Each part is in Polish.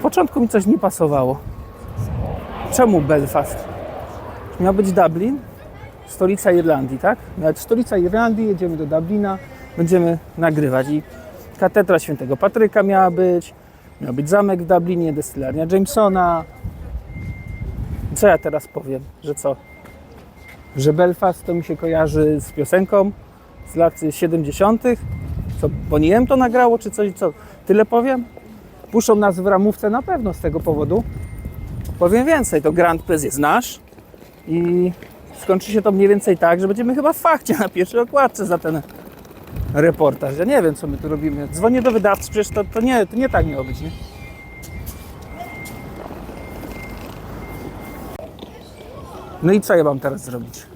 początku mi coś nie pasowało. Czemu Belfast? Miał być Dublin, stolica Irlandii, tak? Być stolica Irlandii, jedziemy do Dublina, będziemy nagrywać. I katedra świętego Patryka miała być, miał być zamek w Dublinie, destylarnia Jamesona. Co ja teraz powiem? Że co? Że Belfast to mi się kojarzy z piosenką z lat 70. Co, Boniem to nagrało, czy coś? Co? Tyle powiem? Puszczą nas w ramówce na pewno z tego powodu. Powiem więcej, to Grand Prix jest nasz i skończy się to mniej więcej tak, że będziemy chyba w fakcie na pierwszej okładce za ten reportaż. Ja nie wiem, co my tu robimy. Dzwonię do wydawcy, przecież to, to, nie, to nie tak miało być, nie? No i co ja mam teraz zrobić?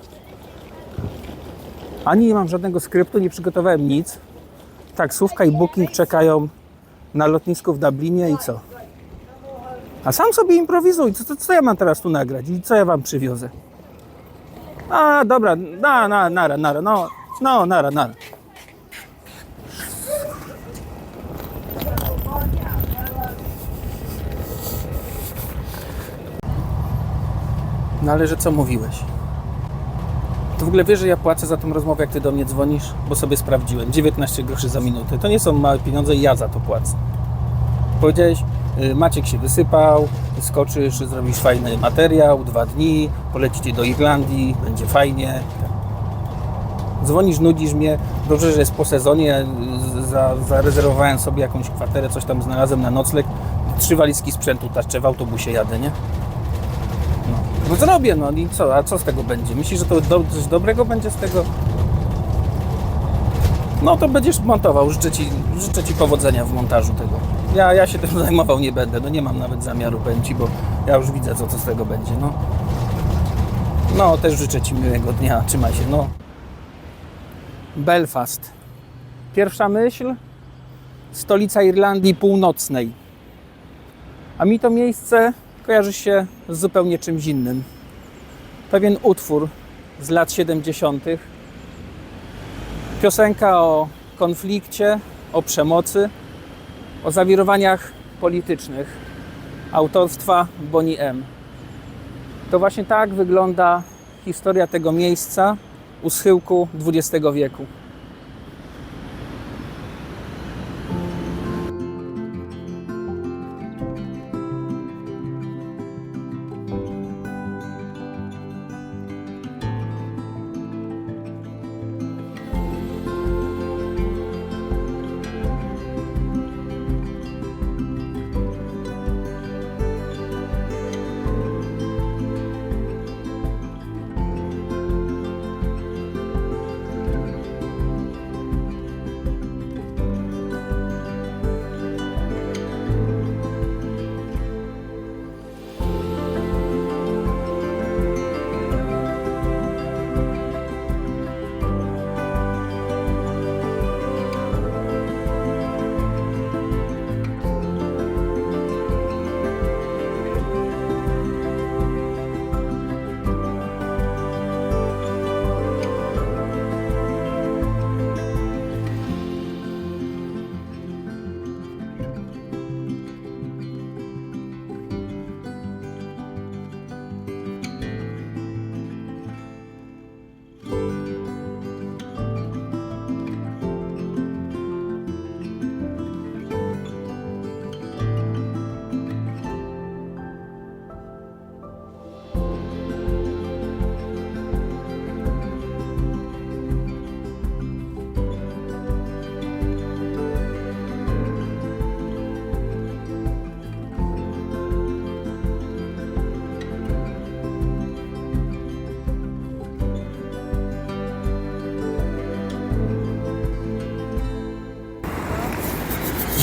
Ani nie mam żadnego skryptu, nie przygotowałem nic. Taksówka i booking czekają na lotnisku w Dublinie i co? A sam sobie improwizuj. Co, co, co ja mam teraz tu nagrać i co ja wam przywiozę? A, dobra, na, na, nara, nara, no, no, nara, nara. No ale że co mówiłeś? W ogóle wiesz, że ja płacę za tą rozmowę, jak ty do mnie dzwonisz? Bo sobie sprawdziłem. 19 groszy za minutę. To nie są małe pieniądze i ja za to płacę. Powiedziałeś, y, Maciek się wysypał, skoczysz, zrobisz fajny materiał, dwa dni, polecicie do Irlandii, będzie fajnie. Dzwonisz, nudzisz mnie. Dobrze, że jest po sezonie. Za, zarezerwowałem sobie jakąś kwaterę, coś tam znalazłem na nocleg. Trzy walizki sprzętu taszczę, w autobusie jadę, nie? No, zrobię, no i co? A co z tego będzie? Myślisz, że to do, coś dobrego będzie z tego? No to będziesz montował. Życzę ci, życzę ci powodzenia w montażu tego. Ja, ja się tym zajmował nie będę. No nie mam nawet zamiaru, powiem bo ja już widzę, co, co z tego będzie. No. no, też życzę ci miłego dnia. Trzymaj się, no. Belfast. Pierwsza myśl. Stolica Irlandii Północnej. A mi to miejsce kojarzy się z zupełnie czymś innym. Pewien utwór z lat 70. Piosenka o konflikcie, o przemocy, o zawirowaniach politycznych autorstwa Bonnie M. To właśnie tak wygląda historia tego miejsca u schyłku XX wieku.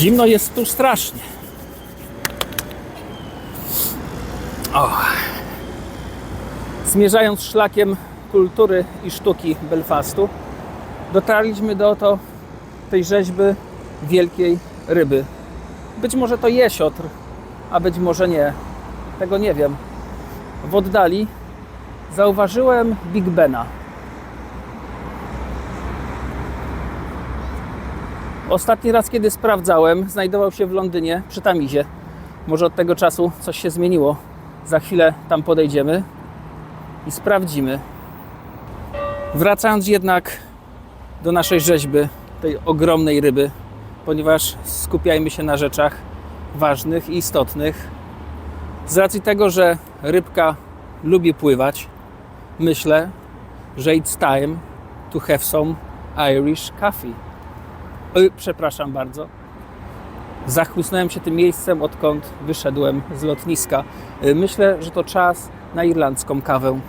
Zimno jest tu strasznie. O. Zmierzając szlakiem kultury i sztuki Belfastu, dotarliśmy do oto tej rzeźby wielkiej ryby. Być może to jesiotr, a być może nie. Tego nie wiem. W oddali zauważyłem Big Bena. Ostatni raz, kiedy sprawdzałem, znajdował się w Londynie przy Tamizie. Może od tego czasu coś się zmieniło. Za chwilę tam podejdziemy i sprawdzimy. Wracając jednak do naszej rzeźby, tej ogromnej ryby, ponieważ skupiajmy się na rzeczach ważnych i istotnych. Z racji tego, że rybka lubi pływać, myślę, że it's time to have some Irish coffee. Oj, przepraszam bardzo. Zachłysnąłem się tym miejscem, odkąd wyszedłem z lotniska. Y, Myślę, że to czas na irlandzką kawę.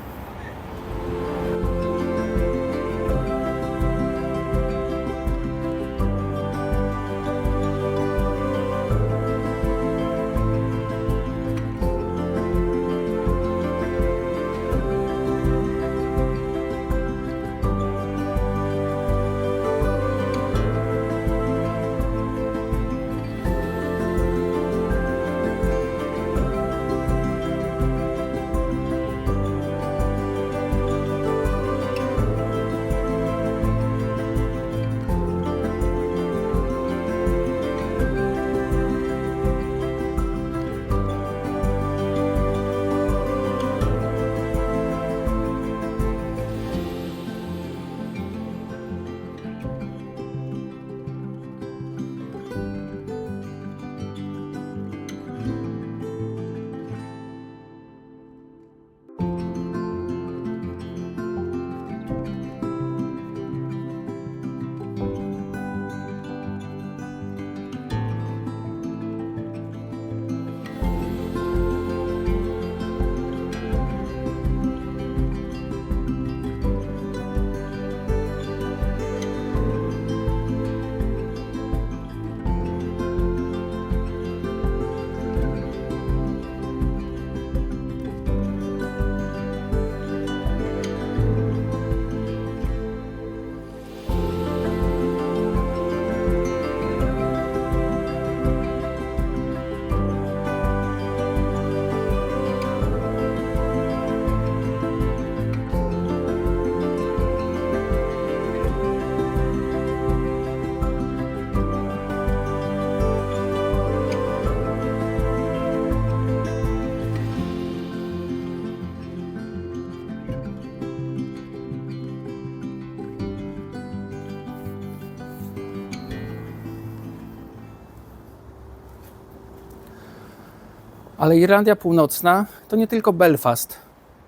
Ale Irlandia Północna to nie tylko Belfast,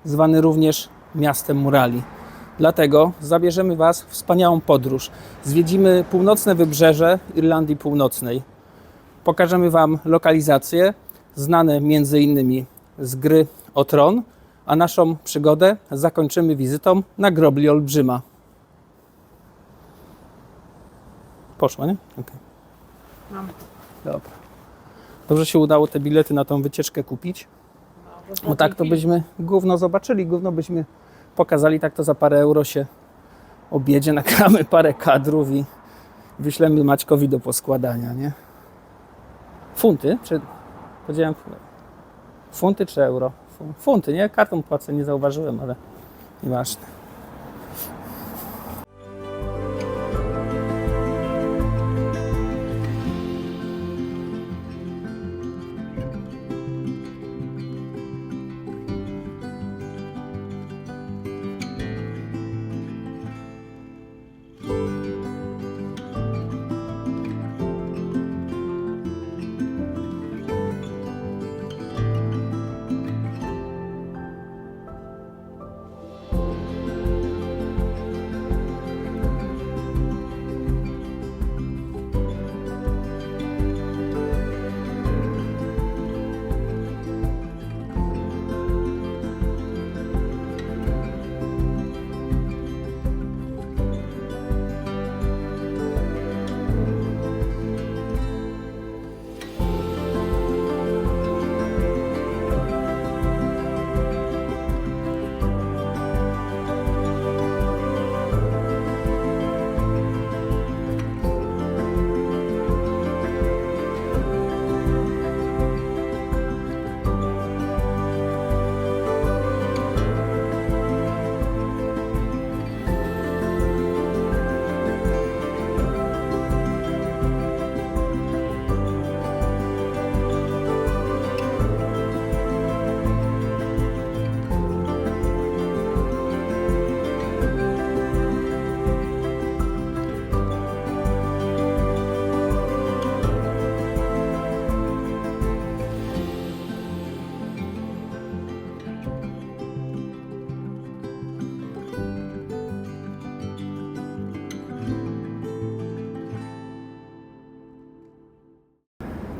zwany również miastem murali. Dlatego zabierzemy Was w wspaniałą podróż. Zwiedzimy północne wybrzeże Irlandii Północnej. Pokażemy Wam lokalizacje znane między innymi z gry o tron, a naszą przygodę zakończymy wizytą na grobli Olbrzyma. Poszła, nie? Okej. Mam. Dobra. Dobrze się udało te bilety na tą wycieczkę kupić. Bo tak to byśmy gówno zobaczyli, gówno byśmy pokazali, tak to za parę euro się objedzie, nagramy parę kadrów i wyślemy Maćkowi do poskładania, nie? Funty? Czy powiedziałem fu- funty czy euro? Fu- Funty, nie? Kartą płacę, nie zauważyłem, ale nieważne.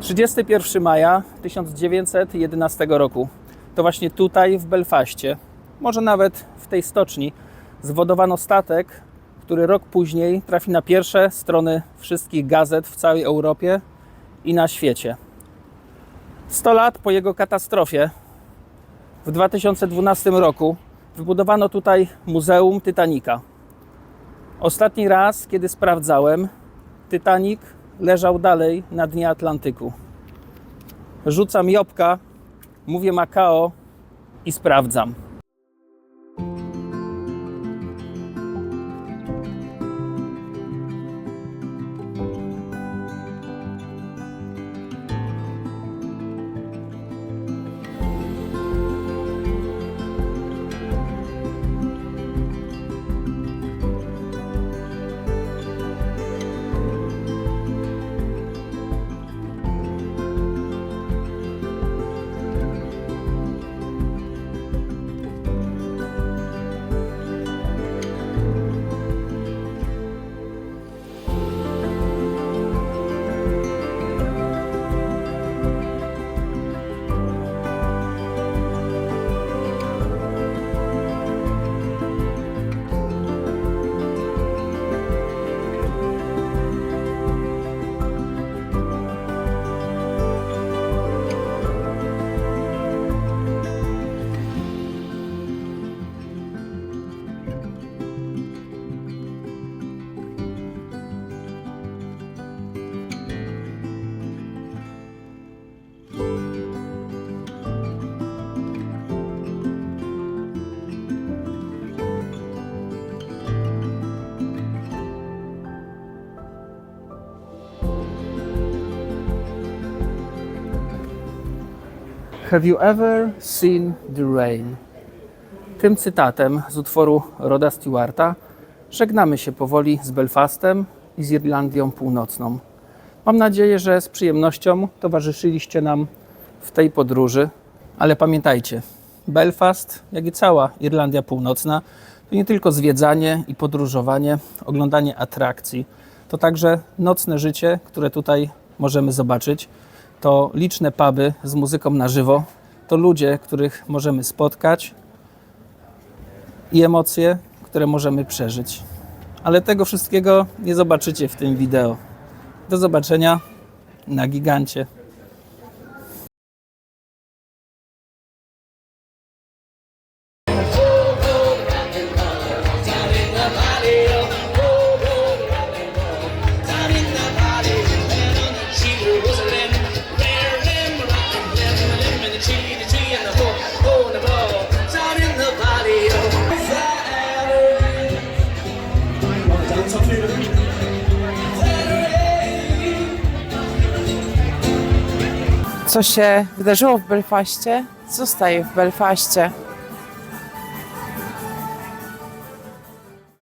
31 maja 1911 roku. To właśnie tutaj w Belfaście, może nawet w tej stoczni, zwodowano statek, który rok później trafi na pierwsze strony wszystkich gazet w całej Europie i na świecie. 100 lat po jego katastrofie w 2012 roku wybudowano tutaj Muzeum Titanica. Ostatni raz, kiedy sprawdzałem, Titanic leżał dalej na dnie Atlantyku. Rzucam jobka, mówię Macao i sprawdzam. Have you ever seen the rain? Tym cytatem z utworu Roda Stewarta żegnamy się powoli z Belfastem i z Irlandią Północną. Mam nadzieję, że z przyjemnością towarzyszyliście nam w tej podróży, ale pamiętajcie, Belfast, jak i cała Irlandia Północna, to nie tylko zwiedzanie i podróżowanie, oglądanie atrakcji, to także nocne życie, które tutaj możemy zobaczyć to liczne puby z muzyką na żywo, to ludzie, których możemy spotkać i emocje, które możemy przeżyć. Ale tego wszystkiego nie zobaczycie w tym wideo. Do zobaczenia na gigancie. Co się wydarzyło w Belfaście, zostaje w Belfaście.